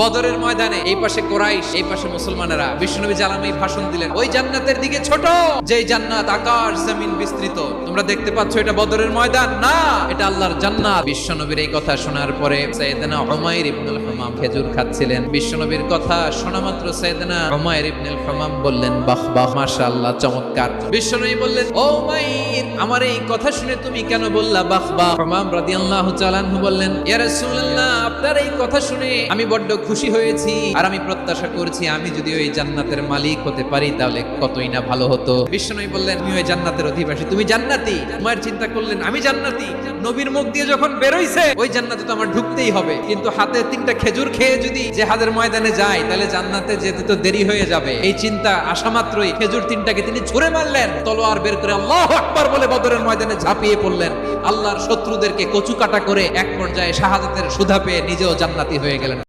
বদরের ময়দানে, এই পাশে কোরাইশ, এই পাশে মুসলমানেরা। বিশ্বনবী জালামি ভাষণ দিলেন, ওই জান্নাতের দিকে ছোট, যেই জান্নাত আকাশ, জমিন বিস্তৃত। তোমরা দেখতে পাচ্ছ এটা বদরের ময়দান। না, এটা আল্লাহর জান্নাত। বিশ্বনবীর এই কথা শোনার পরে ইবনুল হামাম খেজুর খাচ্ছিলেন। বিশ্বনবীর কথা শোনা মাত্র সাইয়েদনা উমাইর ইবনুল হামাম বললেন, বাহ বাহ, মাশাআল্লাহ, চমৎকার। বিশ্বনবী বললেন, ও উমাইর, আমার এই কথা শুনে তুমি কেন বললা, বাহ বাহ? হামাম রাদিয়াল্লাহু তাআলা বললেন, ইয়া রাসূলুল্লাহ, আপনার এই কথা শুনে আমি বড্ড খুশি হয়েছি আর আমি প্রত্যাশা করছি আমি যদি ওই জান্নাতের মালিক হতে পারি, তাহলে কতই না ভালো হতো। বিশ্বনবী বললেন তুমি ওই জান্নাতের অধিবাসী। তুমি জান্নাতি? উমাইর চিন্তা করলেন, আমি জান্নাতি। নবীর মুখ দিয়ে যখন বেরোইছে, ওই জান্নাতে তো আমার ঢুকতেই হবে। কিন্তু হাতে তিনটা খেজুর খেয়ে যদি জেহাদের ময়দানে যায়, তাহলে জান্নাতে যেতে তো দেরি হয়ে যাবে। এই চিন্তা আসা মাত্রই খেজুর তিনটাকে তিনি ছুঁড়ে মারলেন। তলোয়ার বের করে আল্লাহ আকবার বলে বদরের ময়দানে ঝাঁপিয়ে পড়লেন। আল্লাহর শত্রুদেরকে কচু কাটা করে এক পর্যায়ে শাহাদাতের সুধা পেয়ে নিজেও জান্নাতি হয়ে গেলেন।